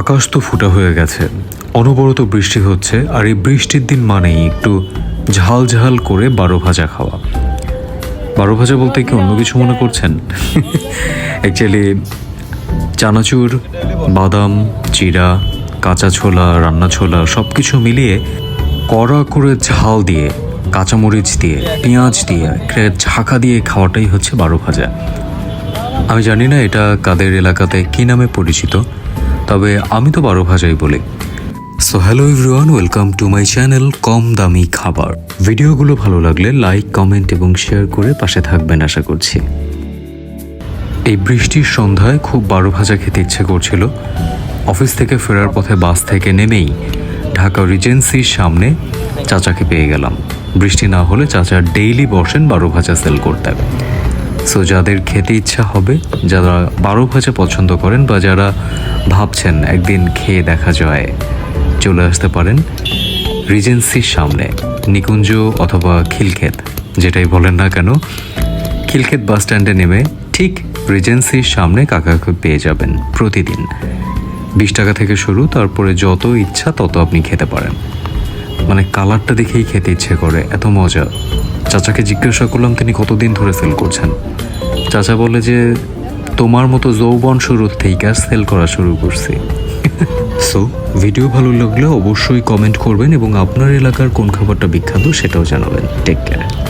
আকাশ তো ফুটা হয়ে গেছে। অনবরত বৃষ্টি হচ্ছে, আর এই বৃষ্টির দিন মানেই একটু ঝাল ঝাল করে বারো ভাজা খাওয়া। বারো ভাজা বলতে কি অন্য কিছু মনে করছেন? অ্যাকচুয়ালি চানাচুর, বাদাম চিরা কাঁচা ছোলা, রান্না ছোলা সব কিছু মিলিয়ে কড়া করে ঝাল দিয়ে, কাঁচামরিচ দিয়ে, পেঁয়াজ দিয়ে ঝাঁকা দিয়ে খাওয়াটাই হচ্ছে বারো ভাজা। আমি জানি না এটা কাদের এলাকাতে কী নামে পরিচিত তবে আমি তো বারো ভাজাই বলি। So hello everyone welcome to my channel কম দামি খাবার। ভিডিওগুলো ভালো লাগলে লাইক কমেন্ট এবং শেয়ার করে পাশে থাকবেন আশা করছি। এই বৃষ্টির সন্ধ্যায় খুব বারো ভাজা খেতে ইচ্ছে করছিল। অফিস থেকে ফেরার পথে বাস থেকে নেমেই ঢাকা রিজেন্সির সামনে চাচাকে পেয়ে গেলাম। বৃষ্টি না হলে চাচা ডেইলি বসেন বারো ভাজা সেল করতে। সো যাদের খেতে ইচ্ছা হবে, যারা বারো ভাজা পছন্দ করেন বা যারা ভাবছেন একদিন খেয়ে দেখা যায়। চলে আসতে পারেন রিজেন্সির সামনে, নিকুঞ্জ অথবা খিলক্ষেত, যেটাই বলেন না কেন। খিলক্ষেত বাস স্ট্যান্ডে নেমে ঠিক রিজেন্সির সামনে কাকাকে পেয়ে যাবেন প্রতিদিন। বিশ টাকা থেকে শুরু, তারপরে যত ইচ্ছা তত আপনি খেতে পারেন। মানে কালারটা দেখেই খেতে ইচ্ছে করে, এত মজা। চাচাকে জিজ্ঞাসা করলাম, তিনি কতদিন ধরে সেল করছেন? চাচা বলে যে তোমার মতো যৌবন শুরুর থেকে সেল করা শুরু করছি। সো ভিডিও ভালো লাগলে অবশ্যই কমেন্ট করবেন এবং আপনার এলাকার কোন খাবারটা বিখ্যাত সেটাও জানাবেন। Take care